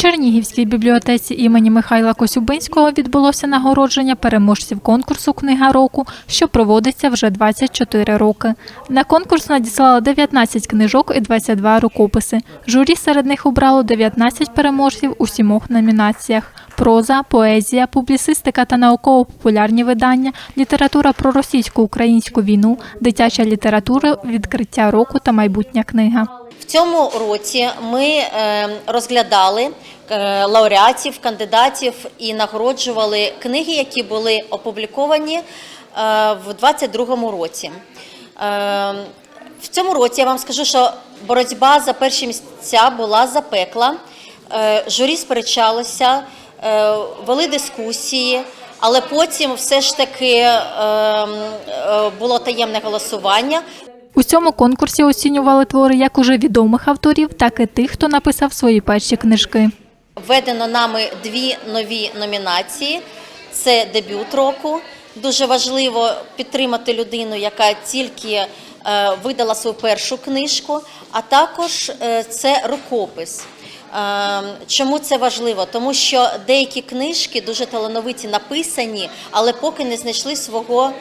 Чернігівській бібліотеці імені Михайла Косюбинського відбулося нагородження переможців конкурсу Книга року, що проводиться вже 24 роки. На конкурс надіслали 19 книжок і 22 рукописи. Журі серед них обрало 19 переможців у сімох номінаціях: проза, поезія, публіцистика та науково-популярні видання, література про російсько-українську війну, дитяча література, відкриття року та майбутня книга. В цьому році ми е, розглядали е, лауреатів, кандидатів і нагороджували книги, які були опубліковані е, в 2022 році. В цьому році я вам скажу, що боротьба за перші місця була запекла. Журі сперечалося, вели дискусії, але потім все ж таки е, е, було таємне голосування. У цьому конкурсі оцінювали твори як уже відомих авторів, так і тих, хто написав свої перші книжки. Введено нами дві нові номінації: це дебют року. Дуже важливо підтримати людину, яка тільки е, видала свою першу книжку, а також е, це рукопис. Е, Чому це важливо? Тому що деякі книжки дуже талановиті написані, але поки не знайшли свого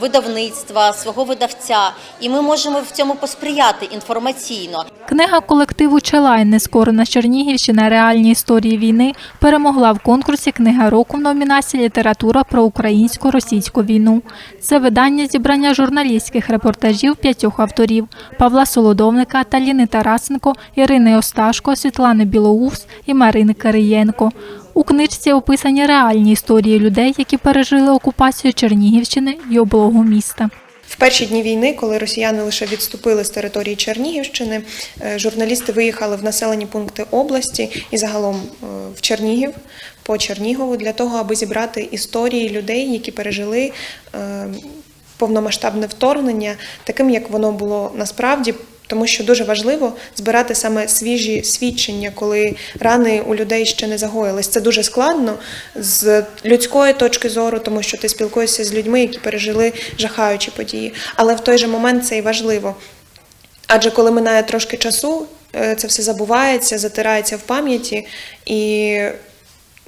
видавництва, свого видавця, і ми можемо в цьому посприяти інформаційно. Книга колективу Челайн Нескорена Чернігівщина реальні історії війни перемогла в конкурсі Книга року в номінації Література про українсько-російську війну. Це видання зібрання журналістських репортажів п'ятьох авторів: Павла Солодовника, Таліни Тарасенко, Ірини Осташко, Світлани Білоус і Марини Кириєнко. У книжці описані реальні історії людей, які пережили окупацію Чернігівщини і облогу міста. В перші дні війни, коли росіяни лише відступили з території Чернігівщини, е, журналісти виїхали в населені пункти області і загалом е, в Чернігів по Чернігову для того, аби зібрати історії людей, які пережили е, повномасштабне вторгнення, таким як воно було насправді. Тому що дуже важливо збирати саме свіжі свідчення, коли рани у людей ще не загоїлись. Це дуже складно з людської точки зору, тому що ти спілкуєшся з людьми, які пережили жахаючі події. Але в той же момент це і важливо. Адже коли минає трошки часу, е, це все забувається, затирається в пам'яті. І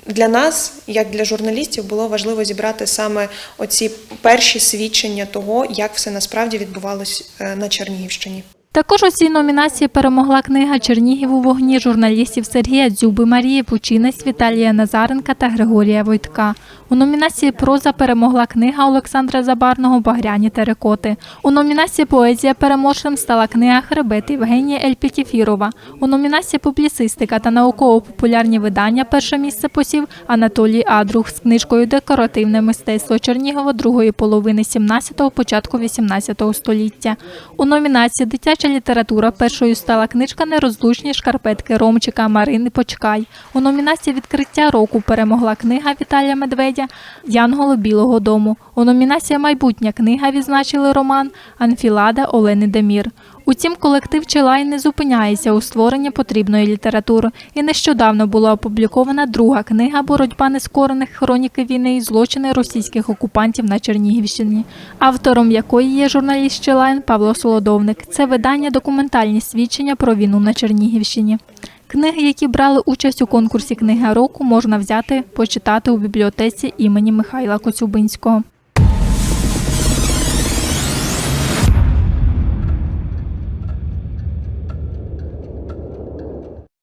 для нас, як для журналістів, було важливо зібрати саме оці перші свідчення того, як все насправді відбувалось е, на Чернігівщині. Також у цій номінації перемогла книга Чернігів у вогні журналістів Сергія Дзюби, Марії Пучинець, Віталія Назаренка та Григорія Войтка. У номінації Проза перемогла книга Олександра Забарного Багряні терекоти. У номінації Поезія переможцем стала книга Хребет Євгенія Ельпітіфірова. У номінації Публіцистика та науково-популярні видання перше місце посів Анатолій Адрух з книжкою Декоративне мистецтво Чернігова другої половини 17-го, початку 18 століття. У номінації Дитяча література першою стала книжка Нерозлучні шкарпетки Ромчика Марини Почкай. У номінації Відкриття року перемогла книга Віталія Медведя Янголо Білого Дому. У номінації Майбутня книга відзначили роман Анфілада Олени Демір. Утім, колектив Челай не зупиняється у створенні потрібної літератури, і нещодавно була опублікована друга книга Боротьба нескорених хроніки війни і злочини російських окупантів на Чернігівщині, автором якої є журналіст Челайн Павло Солодовник. Це видання документальні свідчення про війну на Чернігівщині. Книги, які брали участь у конкурсі Книга року, можна взяти почитати у бібліотеці імені Михайла Коцюбинського.